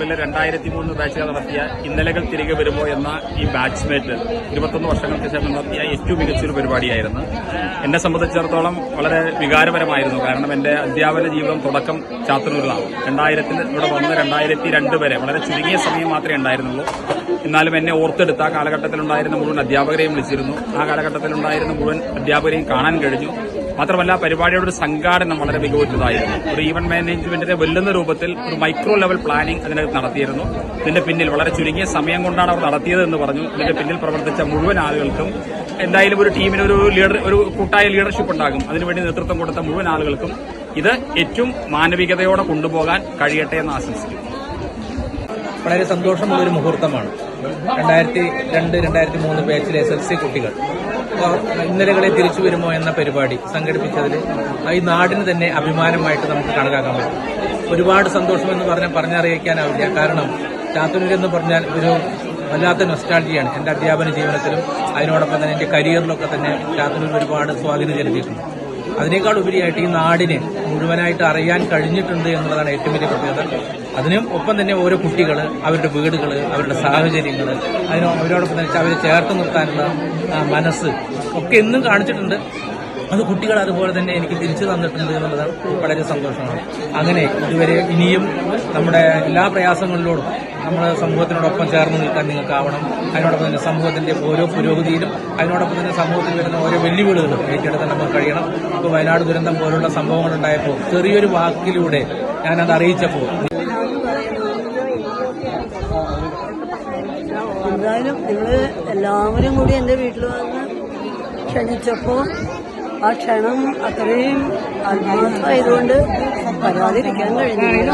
സ്കൂളിലെ രണ്ടായിരത്തി മൂന്ന് ബാച്ചുകൾ നടത്തിയ ഇന്നലകൾ തിരികെ വരുമോ എന്ന ഈ ബാച്ച്മേറ്റ് ഇരുപത്തൊന്ന് വർഷങ്ങൾക്ക് ശേഷം നടത്തിയ ഏറ്റവും മികച്ചൊരു പരിപാടിയായിരുന്നു. എന്നെ സംബന്ധിച്ചിടത്തോളം വളരെ വികാരപരമായിരുന്നു. കാരണം എന്റെ അധ്യാപന ജീവിതം തുടക്കം ചാത്തന്നൂരിലാണ്. രണ്ടായിരത്തിൽ ഇവിടെ വന്ന് രണ്ടായിരത്തി രണ്ട് വരെ വളരെ ചുരുങ്ങിയ സമയം മാത്രമേ ഉണ്ടായിരുന്നുള്ളൂ. എന്നാലും എന്നെ ഓർത്തെടുത്ത ആ കാലഘട്ടത്തിലുണ്ടായിരുന്ന മുഴുവൻ അധ്യാപകരെയും വിളിച്ചിരുന്നു. ആ കാലഘട്ടത്തിലുണ്ടായിരുന്ന മുഴുവൻ അധ്യാപകരെയും കാണാൻ കഴിഞ്ഞു. മാത്രമല്ല പരിപാടിയുടെ സംഘാടനം വളരെ മികവുറ്റതായിരുന്നു. ഒരു ഈവന്റ് മാനേജ്മെന്റിനെ വെല്ലുന്ന രൂപത്തിൽ ഒരു മൈക്രോ ലെവൽ പ്ലാനിംഗ് അതിനകത്ത് നടത്തിയിരുന്നു. ഇതിന്റെ പിന്നിൽ വളരെ ചുരുങ്ങിയ സമയം കൊണ്ടാണ് അവർ നടത്തിയത് എന്ന് പറഞ്ഞു. ഇതിന്റെ പിന്നിൽ പ്രവർത്തിച്ച മുഴുവൻ ആളുകൾക്കും എന്തായാലും ഒരു ടീമിന് ഒരു ലീഡർ ഒരു കൂട്ടായ ലീഡർഷിപ്പ് ഉണ്ടാകും. അതിനുവേണ്ടി നേതൃത്വം കൊടുത്ത മുഴുവൻ ആളുകൾക്കും ഇത് ഏറ്റവും മാനവികതയോടെ കൊണ്ടുപോകാൻ കഴിയട്ടെ എന്ന് ആശംസിക്കുന്നു. വളരെ സന്തോഷമുള്ള ഒരു മുഹൂർത്തമാണ്. രണ്ടായിരത്തി രണ്ട് രണ്ടായിരത്തി മൂന്ന് ബാച്ചിലെ എസ് എൽ സി കുട്ടികൾ. ഇന്നലകളെ തിരിച്ചു വരുമോ എന്ന പരിപാടി സംഘടിപ്പിച്ചതിൽ ഈ നാടിന് തന്നെ അഭിമാനമായിട്ട് നമുക്ക് കണക്കാക്കാൻ പറ്റും. ഒരുപാട് സന്തോഷം എന്ന് പറഞ്ഞാൽ പറഞ്ഞറിയിക്കാനാവില്ല. കാരണം ചാത്തന്നൂർ എന്ന് പറഞ്ഞാൽ ഒരു വല്ലാത്ത നൊസ്റ്റാൾജിയാണ് എന്റെ അധ്യാപന ജീവിതത്തിലും അതിനോടൊപ്പം തന്നെ എന്റെ കരിയറിലൊക്കെ തന്നെ ചാത്തന്നൂർ ഒരുപാട് സ്വാധീനം ചെലുത്തിയിട്ടുണ്ട്. അതിനേക്കാൾ ഉപരിയായിട്ട് ഈ നാടിനെ മുഴുവനായിട്ട് അറിയാൻ കഴിഞ്ഞിട്ടുണ്ട് എന്നുള്ളതാണ് ഏറ്റവും വലിയ പ്രത്യേകത. അതിനും ഒപ്പം തന്നെ ഓരോ കുട്ടികൾ അവരുടെ വീടുകൾ അവരുടെ സാഹചര്യങ്ങൾ അതിനോ അവരോടൊപ്പം തന്നെ അവരെ ചേർത്ത് നിർത്താനുള്ള മനസ്സ് ഒക്കെ എന്നും കാണിച്ചിട്ടുണ്ട്. അത് കുട്ടികൾ അതുപോലെ തന്നെ എനിക്ക് തിരിച്ചു തന്നിട്ടുണ്ട് എന്നുള്ളത് വളരെ സന്തോഷമാണ്. അങ്ങനെ ഇതുവരെ ഇനിയും നമ്മുടെ എല്ലാ പ്രയാസങ്ങളിലോടും നമ്മുടെ സമൂഹത്തിനോടൊപ്പം ചേർന്ന് നിൽക്കാൻ നിങ്ങൾക്കാവണം. അതിനോടൊപ്പം തന്നെ സമൂഹത്തിന്റെ ഓരോ പുരോഗതിയിലും അതിനോടൊപ്പം തന്നെ സമൂഹത്തിൽ വരുന്ന ഓരോ വെല്ലുവിളികളും ഏറ്റെടുക്കാൻ നമുക്ക് കഴിയണം. ഇപ്പോൾ വയനാട് ദുരന്തം പോലുള്ള സംഭവങ്ങൾ ഉണ്ടായപ്പോൾ ചെറിയൊരു വാക്കിലൂടെ ഞാനത് അറിയിച്ചപ്പോൾ എന്തായാലും നിങ്ങൾ എല്ലാവരും കൂടി എന്റെ വീട്ടിൽ വന്ന് ക്ഷണിച്ചപ്പോ ആ ക്ഷണം അത്രയും ആത്മാർത്ഥമായതുകൊണ്ട് വരാതിരിക്കാൻ കഴിഞ്ഞില്ല.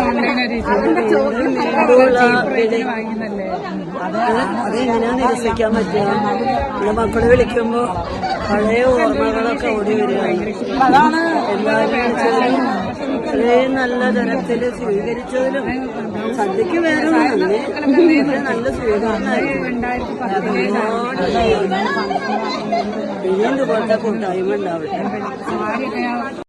അതെങ്ങനെയാ നിരസിക്കാൻ പറ്റുക? നമ്മുടെ മക്കൾ വിളിക്കുമ്പോ പഴയ ഓർമ്മകളൊക്കെ ഓടി വരികയാണ് എല്ലാവരും ഇത്രയും നല്ല തരത്തിൽ സ്വീകരിച്ചതിലും സദ്യക്ക് വേറെ നല്ല സ്വീകരണമായിരുന്നു. ഒരുപാട് പോലത്തെ കൂട്ടായ്മ ഉണ്ടാവട്ടെ